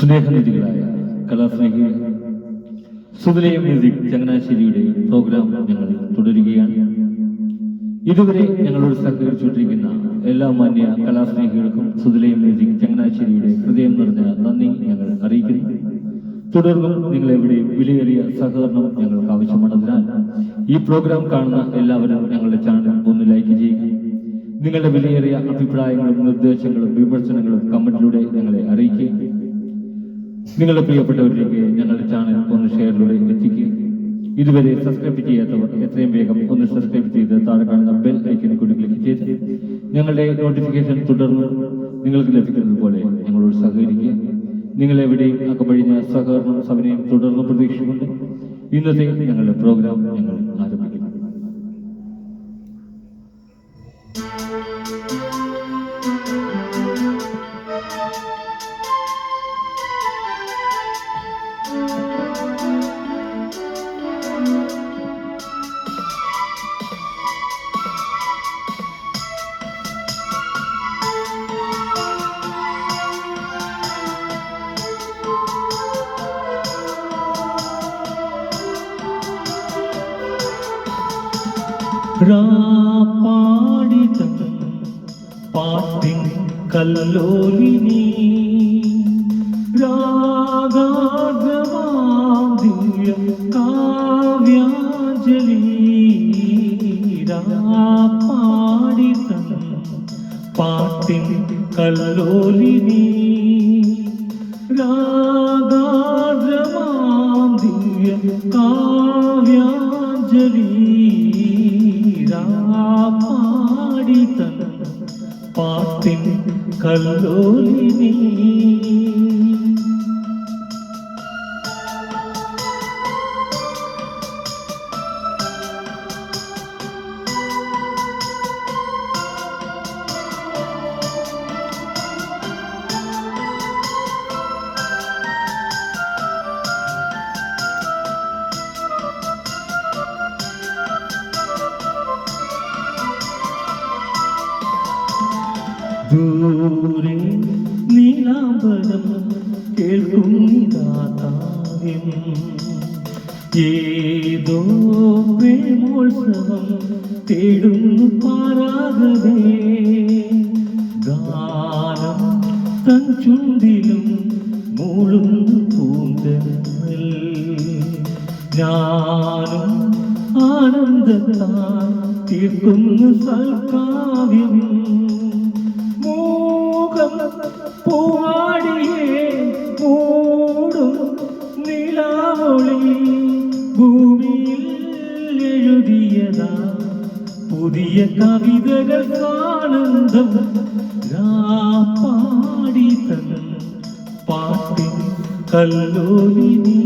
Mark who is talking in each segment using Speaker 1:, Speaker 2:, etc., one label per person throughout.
Speaker 1: സ്നേഹനിധികളായ കലാസ്നേഹികൾ. സുതലയം music ചങ്ങനാശ്ശേരിയുടെ programme ഞങ്ങൾ തുടരുകയാണ്. ഇതുവരെ ഞങ്ങളോട് സഹകരിച്ചുകൊണ്ടിരിക്കുന്ന എല്ലാ മാന്യ കലാസ്നേഹികൾക്കും സുതലയം മ്യൂസിക് ചങ്ങനാശ്ശേരിയുടെ ഹൃദയം നിറഞ്ഞ നന്ദി ഞങ്ങൾ അറിയിക്കുന്നു. തുടർന്നും നിങ്ങൾ എവിടെയും വിലയേറിയ സഹകരണം ഞങ്ങൾക്ക് ആവശ്യമാണതിനാൽ ഈ പ്രോഗ്രാം കാണുന്ന എല്ലാവരും ഞങ്ങളുടെ ചാനൽ ഒന്ന് ലൈക്ക് ചെയ്യുക. നിങ്ങളുടെ വിലയേറിയ അഭിപ്രായങ്ങളും നിർദ്ദേശങ്ങളും വിമർശനങ്ങളും കമന്റിലൂടെ അറിയിക്കുക നിങ്ങളുടെ പ്രിയപ്പെട്ടവരിലേക്ക് ഞങ്ങളുടെ ചാനൽ ഒന്ന് ഷെയറിലൂടെ എത്തിക്കുക ഇതുവരെ സബ്സ്ക്രൈബ് ചെയ്യാത്തവർ എത്രയും വേഗം ഒന്ന് സബ്സ്ക്രൈബ് ചെയ്ത് താഴെ കാണുന്ന ബെൽ ഐക്കണിൽ കൂടി ക്ലിക്ക് ചെയ്ത് ഞങ്ങളുടെ നോട്ടിഫിക്കേഷൻ തുടർന്ന് നിങ്ങൾക്ക് ലഭിക്കുന്നത് പോലെ ഞങ്ങളോട് സഹകരിക്കുക. നിങ്ങളെവിടെയും അക്കമഴിഞ്ഞ സഹകരണം സമയം തുടർന്ന് പ്രതീക്ഷിച്ചുകൊണ്ട് ഇന്നത്തെ ഞങ്ങളുടെ പ്രോഗ്രാം ഞങ്ങൾ
Speaker 2: രാപ്പാടിതം പാട്ടിൻ കല്ലോലിനി രാഗാർദ്രമാദിയ കാവ്യാഞ്ജലി പാടിത പാട്ടിൻ കല്ലോലിനി രാഗാർദ്രമാദിയ കാവ്യാഞ്ജലി കല്ലോലിനി ദൂരെ നീലാംബരം കേൾക്കുന്നിതാതാര്യം ഏതോ പ്രേമോത്സവം തേടുന്നു പാരാഗതേ ഗാനം തൻ ചുണ്ടിലും മൂളുന്നു പൂന്തൽ ഞാനും ആനന്ദത്താൽ തീർക്കുന്നു സൽക്കാവ്യം. പുതിയ കവിതകൾ ആനന്ദം പാടി തൻ പാട്ടിൻ കല്ലോലിനി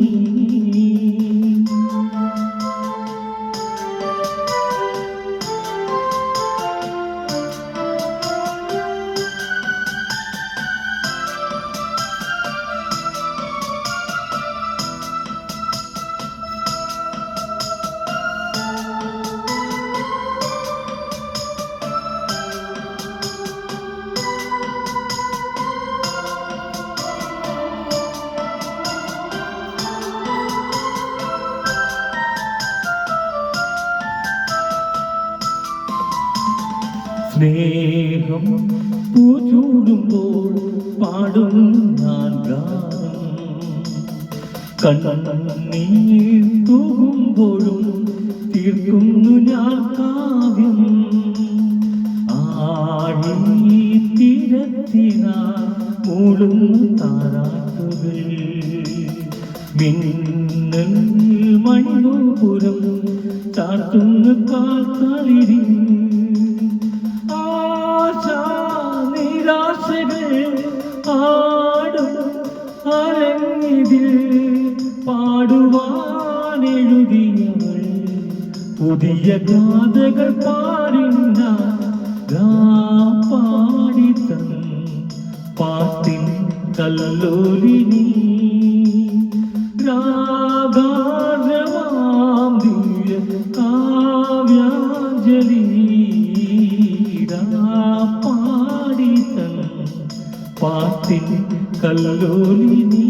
Speaker 2: സ്നേഹം പൂച്ചൂടുമ്പോൾ പാടും ഞാൻ ഗാനം. കണ്ണീർ തൂകുമ്പോഴും തീർക്കുന്നു ഞാൻ കാവ്യം. ആഴി തീരത്തിനാ മൂടുന്നു താരാട്ടുകൾ. മിന്നൽ മണിപുരം ചാട്ടുന്ന കാൽക്കളിരി അരങ്ങിതിൽ പാടുവാനെഴുതിയവൾ പുതിയ ഗാഥകൾ പാടിന്ന പാടിത്തൻ പാട്ടിൻ കല്ലോലിനി രാഗാരമാം ദിവ്യ കാവ്യാഞ്ജലി. പാടിത്തൻ പാട്ടിൻ കല്ലോലിനി